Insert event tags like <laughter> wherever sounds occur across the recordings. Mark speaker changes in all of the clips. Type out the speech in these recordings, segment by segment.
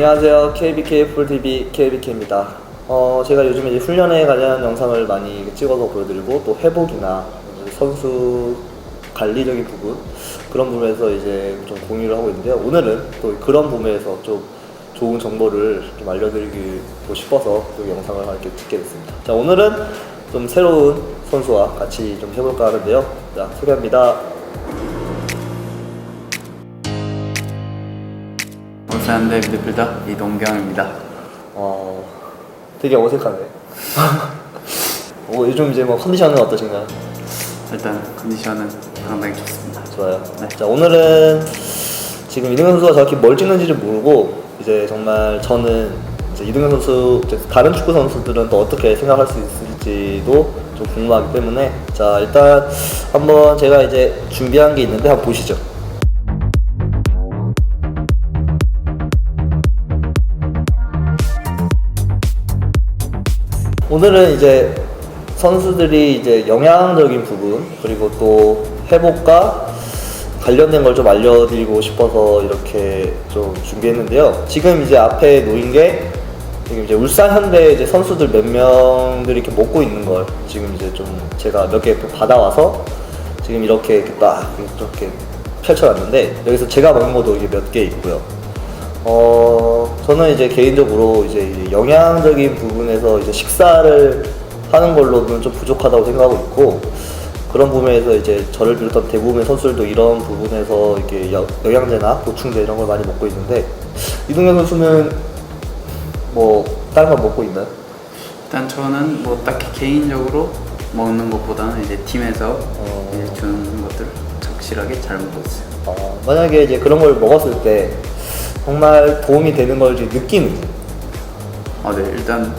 Speaker 1: 안녕하세요. KBK 풀TV KBK입니다. 어, 제가 요즘에 이제 훈련에 관한 영상을 많이 찍어서 보여드리고 또 회복이나 선수 관리적인 부분 그런 부분에서 이제 좀 공유를 하고 있는데요. 오늘은 또 그런 부분에서 좀 좋은 정보를 좀 알려드리고 싶어서 또 영상을 이렇게 찍게 됐습니다. 자, 오늘은 좀 새로운 선수와 같이 좀 해볼까 하는데요. 자, 소개합니다.
Speaker 2: 울산대 미드필더 이동경입니다.
Speaker 1: 어, 되게 어색하네. <laughs> 어, 요즘 이제 뭐 컨디션은 어떠신가요?
Speaker 2: 일단 컨디션은 상당히 좋습니다.
Speaker 1: 좋아요.
Speaker 2: 네.
Speaker 1: 자, 오늘은 지금 이동현 선수가 정확히 뭘 찍는지를 모르고 이제 정말 저는 이제 이동현 선수, 다른 축구 선수들은 또 어떻게 생각할 수 있을지도 좀 궁금하기 때문에 자, 일단 한번 제가 이제 준비한 게 있는데 한번 보시죠. 오늘은 이제 선수들이 이제 영양적인 부분 그리고 또 회복과 관련된 걸 좀 알려드리고 싶어서 이렇게 좀 준비했는데요. 지금 이제 앞에 놓인 게 지금 이제 울산 현대 이제 선수들 몇 명들이 이렇게 먹고 있는 걸 지금 이제 좀 제가 몇 개 받아와서 지금 이렇게 이렇게 딱 이렇게 펼쳐놨는데 여기서 제가 먹는 것도 이게 몇 개 있고요. 어, 저는 이제 개인적으로 이제 이 영양적인 부분에서 이제 식사를 하는 걸로는 좀 부족하다고 생각하고 있고, 그런 부분에서 이제 저를 비롯한 대부분의 선수들도 이런 부분에서 이게 여- 영양제나 보충제 이런 걸 많이 먹고 있는데, 이동현 선수는 뭐, 다른 걸 먹고 있나요?
Speaker 2: 일단 저는 뭐 딱히 개인적으로 먹는 것보다는 이제 팀에서
Speaker 1: 어.
Speaker 2: 이제 주는 것들을 착실하게 잘 먹고 있어요.
Speaker 1: 어, 만약에 이제 그런 걸 먹었을 때, 정말 도움이 되는 걸지 느끼는지,
Speaker 2: 아, 네, 일단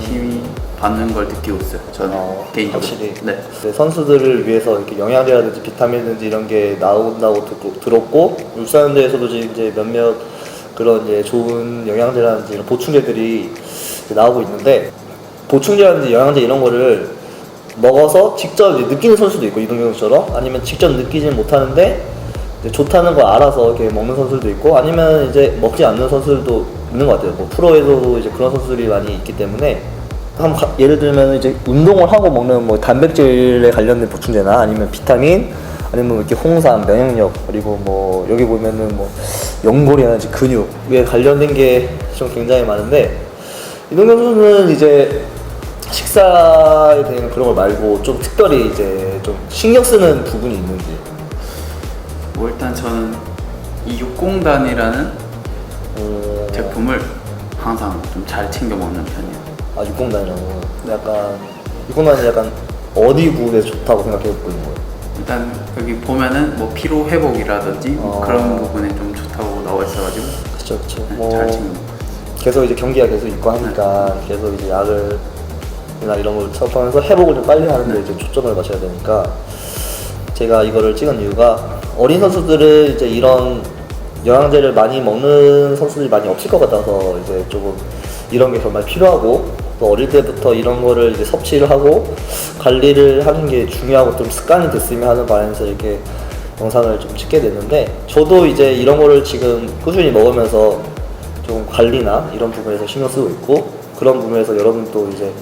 Speaker 2: 힘이 받는 걸 느끼고 있어요. 저는
Speaker 1: 어,
Speaker 2: 개인적으로.
Speaker 1: 확실히
Speaker 2: 네.
Speaker 1: 네, 선수들을 위해서 이렇게 영양제라든지 비타민이든지 이런 게 나온다고 듣고, 들었고 울산대에서도 이제 몇몇 그런 이제 좋은 영양제라든지 이런 보충제들이 이제 나오고 있는데 보충제라든지 영양제 이런 거를 먹어서 직접 이제 느끼는 선수도 있고 이동경처럼 아니면 직접 느끼지는 못하는데 좋다는 걸 알아서 이렇게 먹는 선수들도 있고 아니면 이제 먹지 않는 선수들도 있는 것 같아요. 뭐 프로에서도 이제 그런 선수들이 많이 있기 때문에 가- 예를 들면 이제 운동을 하고 먹는 뭐 단백질에 관련된 보충제나 아니면 비타민 아니면 뭐 이렇게 홍삼, 면역력 그리고 뭐 여기 보면은 뭐 연골이라든지 근육에 관련된 게 좀 굉장히 많은데 이동경 선수는 이제 식사에 대한 그런 걸 말고 좀 특별히 이제 좀 신경 쓰는 부분이 있는지
Speaker 2: 뭐 일단 저는 이 60단이라는
Speaker 1: 어,
Speaker 2: 제품을 항상 좀 잘 챙겨 먹는 편이에요.
Speaker 1: 아 육공단이라고 약간 육공단이 약간 어디 부분에서 좋다고 생각해 보고 있는 거예요?
Speaker 2: 일단 여기 보면은 뭐 피로 회복이라든지 뭐
Speaker 1: 어.
Speaker 2: 그런 부분에 좀 좋다고 나와 있어가지고
Speaker 1: 그쵸 그쵸
Speaker 2: 네,
Speaker 1: 뭐
Speaker 2: 잘 챙겨 먹어요.
Speaker 1: 계속 이제 경기가 계속 있고 하니까 계속 이제 약을 이나 이런 걸 접하면서 회복을 좀 빨리 하는데 이제 초점을 맞춰야 되니까 제가 이거를 찍은 이유가 어린 선수들은 이제 이런 영양제를 많이 먹는 선수들이 많이 없을 것 같아서 이제 조금 이런 게 정말 필요하고 또 어릴 때부터 이런 거를 이제 섭취를 하고 관리를 하는 게 중요하고 좀 습관이 됐으면 하는 바람에서 이렇게 영상을 좀 찍게 됐는데 저도 이제 이런 거를 지금 꾸준히 먹으면서 좀 관리나 이런 부분에서 신경 쓰고 있고 그런 부분에서 여러분도 이제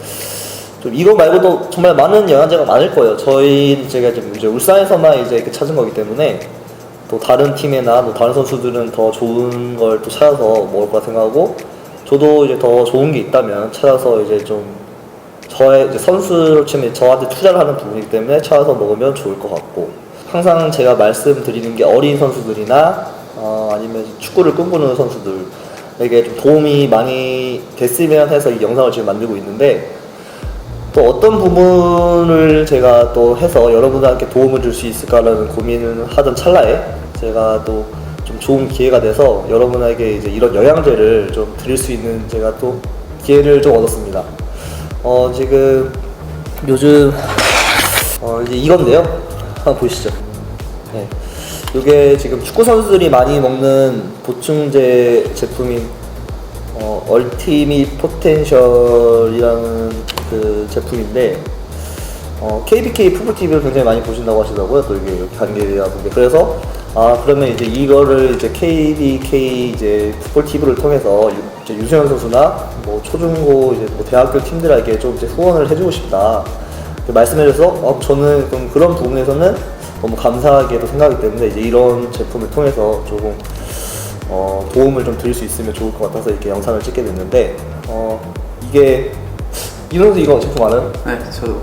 Speaker 1: 좀 이거 말고도 정말 많은 영양제가 많을 거예요. 저희 제가 지금 이제 울산에서만 이제 이렇게 찾은 거기 때문에 또 다른 팀이나 또 다른 선수들은 더 좋은 걸 또 찾아서 먹을 거라 생각하고 저도 이제 더 좋은 게 있다면 찾아서 이제 좀 저의 이제 선수로 치면 저한테 투자를 하는 부분이기 때문에 찾아서 먹으면 좋을 것 같고 항상 제가 말씀드리는 게 어린 선수들이나 어, 아니면 축구를 꿈꾸는 선수들에게 좀 도움이 많이 됐으면 해서 이 영상을 지금 만들고 있는데 또 어떤 부분을 제가 또 해서 여러분들한테 도움을 줄 수 있을까라는 고민을 하던 찰나에 제가 또 좀 좋은 기회가 돼서 여러분에게 이제 이런 영양제를 좀 드릴 수 있는 제가 또 기회를 좀 얻었습니다. 어, 지금 요즘 어, 이제 이건데요. 한번 보시죠. 네. 이게 지금 축구 선수들이 많이 먹는 보충제 제품인 어, 얼티미 포텐셜이라는 그 제품인데 어, KBK 풋볼 TV를 굉장히 많이 보신다고 하시더라고요. 또 이게 보니 그래서 아 그러면 이제 이거를 이제 KBK 이제 풋볼 TV를 통해서 유, 이제 유수현 선수나 뭐 초중고 이제 뭐 대학교 팀들에게 좀 이제 후원을 해주고 싶다 말씀해줘서 어, 저는 그럼 그런 부분에서는 너무 감사하게도 생각하기 때문에 이제 이런 제품을 통해서 조금 어, 도움을 좀 드릴 수 있으면 좋을 것 같아서 이렇게 영상을 찍게 됐는데 어, 이게 이런도 이거 제품 알아요?
Speaker 2: 네, 저도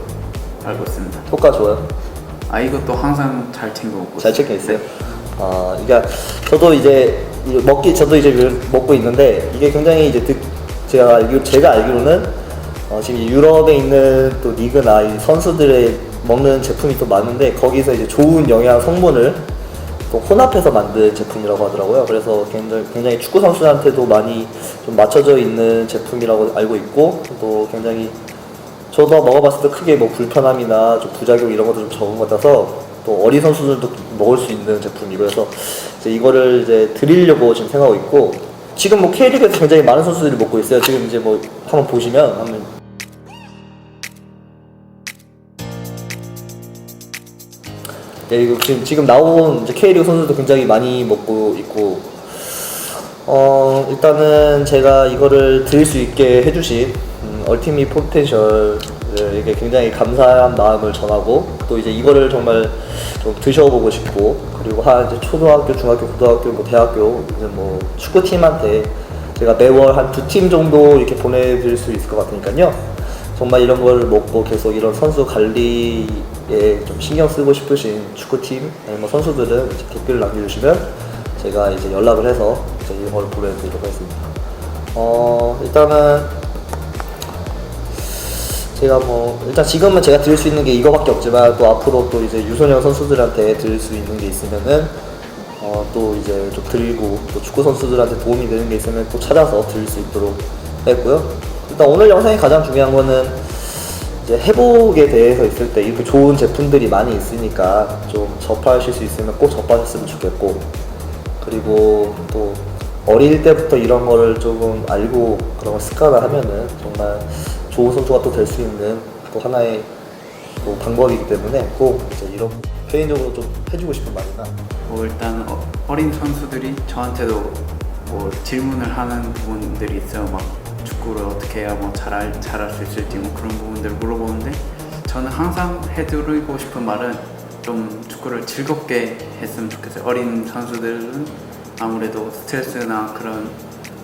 Speaker 2: 알고 있습니다.
Speaker 1: 효과 좋아요?
Speaker 2: 아 이것도 항상 잘 챙겨 먹고
Speaker 1: 잘. 챙겨 있어요. 아, 그러니까 저도 이제 이 먹기 저도 이제 유- 먹고 있는데 이게 굉장히 이제 듣, 제가 알기 제가 알기로는 어, 지금 이 유럽에 있는 또 리그나 이 선수들의 먹는 제품이 또 많은데 거기서 이제 좋은 영양 성분을 또 혼합해서 만든 제품이라고 하더라고요. 그래서 굉장히, 굉장히 축구 선수한테도 많이 좀 맞춰져 있는 제품이라고 알고 있고 또 굉장히 저도 먹어봤을 때 크게 뭐 불편함이나 좀 부작용 이런 것도 좀 적은 것 같아서 또 어린 선수들도 먹을 수 있는 제품이고 그래서 이제 이거를 이제 드리려고 지금 생각하고 있고 지금 뭐 K리그에서 굉장히 많은 선수들이 먹고 있어요. 지금 이제 뭐 한번 보시면 한번 네, 이거 지금 지금 나온 K리그 선수들도 굉장히 많이 먹고 있고 어 일단은 제가 이거를 드릴 수 있게 해주신 음, 얼티미 포텐셜에게 굉장히 감사한 마음을 전하고 또 이제 이거를 정말 좀 드셔보고 싶고 그리고 한 이제 초등학교, 중학교, 고등학교, 뭐 대학교 이제 뭐 축구팀한테 제가 매월 한 두 팀 정도 이렇게 보내드릴 수 있을 것 같으니까요. 정말 이런 걸 먹고 계속 이런 선수 관리에 좀 신경 쓰고 싶으신 축구팀 아니면 뭐 선수들은 이제 댓글을 남겨주시면 제가 이제 연락을 해서 이제 이걸 보내드리도록 하겠습니다. 어, 일단은 제가 뭐 일단 지금은 제가 드릴 수 있는 게 이거밖에 없지만 또 앞으로 또 이제 유소년 선수들한테 드릴 수 있는 게 있으면은 어, 또 이제 좀 드리고 또 축구 선수들한테 도움이 되는 게 있으면 또 찾아서 드릴 수 있도록 했고요. 일단 오늘 영상이 가장 중요한 거는 이제 회복에 대해서 있을 때 이렇게 좋은 제품들이 많이 있으니까 좀 접하실 수 있으면 꼭 접하셨으면 좋겠고 그리고 또 어릴 때부터 이런 거를 조금 알고 그런 걸 습관을 하면은 정말 좋은 선수가 또 될 수 있는 또 하나의 또 방법이기 때문에 꼭 이제 이런 개인적으로 좀 해주고 싶은 말이나
Speaker 2: 뭐 일단 어, 어린 선수들이 저한테도 뭐 질문을 하는 부분들이 있어요. 막 축구를 어떻게 해야 뭐 잘할 잘할 수 있을지 뭐 그런 부분들을 물어보는데 저는 항상 해드리고 싶은 말은 좀 축구를 즐겁게 했으면 좋겠어요. 어린 선수들은 아무래도 스트레스나 그런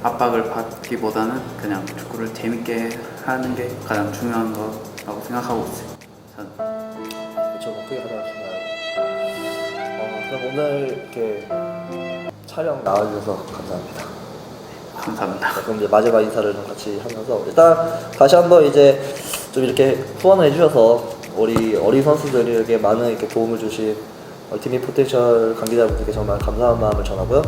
Speaker 2: 압박을 받기보다는 그냥 축구를 재밌게 하는 게 가장 중요한 거라고 생각하고 있어요. 저는.
Speaker 1: 그렇죠. 그게 가장 중요해요. 어, 그럼 오늘 이렇게 촬영 나와주셔서 감사합니다.
Speaker 2: 감사합니다.
Speaker 1: 자, 그럼 이제 마지막 인사를 좀 같이 하면서 일단 다시 한번 이제 좀 이렇게 후원을 해주셔서 우리 어린 선수들에게 많은 이렇게 도움을 주신 얼티밋 포텐셜 관계자분들께 정말 감사한 마음을 전하고요.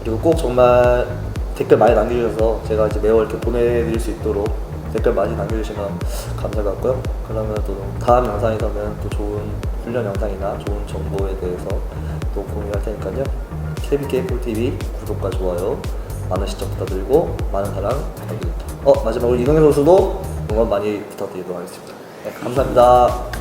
Speaker 1: 그리고 꼭 정말 댓글 많이 남겨주셔서 제가 이제 매월 이렇게 보내드릴 수 있도록 댓글 많이 남겨주시면 감사할 것 같고요. 그러면 또 다음 영상에서는 또 좋은 훈련 영상이나 좋은 정보에 대해서 또 공유할 테니까요. KBK 폴TV 구독과 좋아요 많은 시청 부탁드리고 많은 사랑 부탁드립니다. 어 마지막으로 이동현 선수도 응원 많이 부탁드리도록 하겠습니다. 네, 감사합니다.